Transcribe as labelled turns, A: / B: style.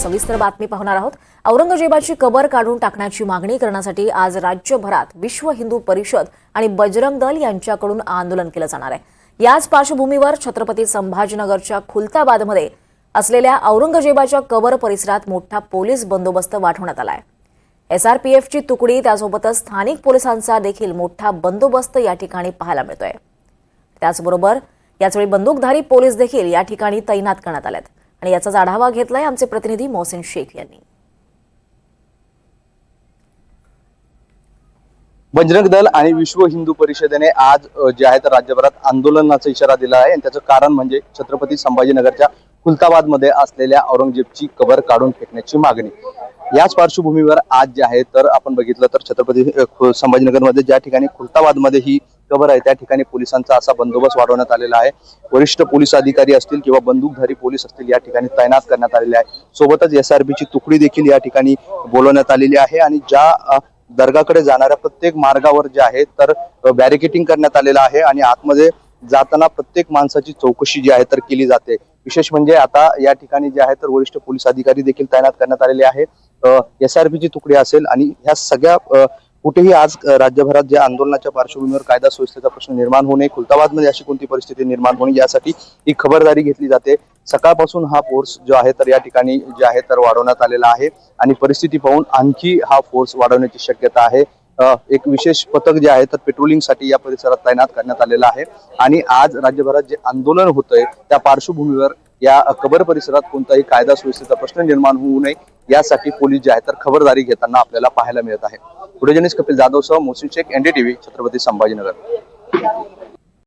A: सविस्तर बातमी पाहणार आहोत. औरंगजेबाची कबर काढून टाकण्याची मागणी करण्यासाठी आज राज्यभरात विश्व हिंदू परिषद आणि बजरंग दल यांच्याकडून आंदोलन केलं जाणार आहे. याच पार्श्वभूमीवर छत्रपती संभाजीनगरच्या खुलताबादमध्ये असलेल्या औरंगजेबाच्या कबर परिसरात मोठा पोलीस बंदोबस्त वाढवण्यात आला आहे. एसआरपीएफची तुकडी त्यासोबतच स्थानिक पोलिसांचा देखील मोठा बंदोबस्त या ठिकाणी पाहायला मिळतोय. त्याचबरोबर याचवेळी बंदूकधारी पोलीस देखील या ठिकाणी तैनात करण्यात आलेत. आणि याचाच आढावा घेतलाय आमचे प्रतिनिधी मोहसिन शेख यांनी.
B: बजरंग दल आणि विश्व हिंदू परिषदेने आज जे आहे तर राज्यभरात आंदोलनाचा इशारा दिला आहे. आणि त्याचं कारण म्हणजे छत्रपती संभाजीनगरच्या खुलताबादमध्ये असलेल्या औरंगजेबची कबर काढून फेकण्याची मागणी. याच पार्श्वभूमीवर आज जे आहे तर आपण बघितलं तर छत्रपती खु- संभाजीनगरमध्ये ज्या ठिकाणी खुलताबादमध्ये ही खबर आहे त्या ठिकाणी पोलिसांचा असा बंदोबस्त वाढवण्यात आलेला आहे. वरिष्ठ पोलीस अधिकारी असतील किंवा बंदूकधारी पोलीस असतील या ठिकाणी तैनात करण्यात आलेले आहे. सोबतच एसआरबीची तुकडी देखील या ठिकाणी बोलवण्यात आलेली आहे आणि ज्या दर्गाकडे जाणाऱ्या प्रत्येक मार्गावर जे आहे तर बॅरिकेटिंग करण्यात आलेलं आहे आणि आतमध्ये जाताना प्रत्येक माणसाची चौकशी जी आहे तर केली जाते. विशेष म्हणजे आता या ठिकाणी जे आहे तर वरिष्ठ पोलीस अधिकारी देखील तैनात करण्यात आलेले आहे. एस आर पीची तुकडी असेल आणि ह्या सगळ्या कुठेही आज राज्यभरात ज्या आंदोलनाच्या पार्श्वभूमीवर कायदा सुव्यवस्थेचा प्रश्न निर्माण होऊ नये खुलताबादमध्ये अशी कोणती परिस्थिती निर्माण होणे यासाठी ही खबरदारी घेतली जाते. सकाळपासून हा फोर्स जो आहे तर या ठिकाणी जे आहे तर वाढवण्यात आलेला आहे आणि परिस्थिती पाहून आणखी हा फोर्स वाढवण्याची शक्यता आहे. एक विशेष पथक जे आहे तर पेट्रोलिंगसाठी या परिसरात तैनात करण्यात आलेलं आहे. आणि आज राज्यभरात जे आंदोलन होतंय त्या पार्श्वभूमीवर या कबर परिसरात कोणताही कायदा सुव्यवस्थेचा प्रश्न निर्माण होऊ नये यासाठी पोलीस जे आहे तर खबरदारी घेताना आपल्याला पाहायला मिळत आहे. पुढे जनीस कपिल जाधव सह मोहसिन शेख एनडीटीव्ही छत्रपती संभाजीनगर.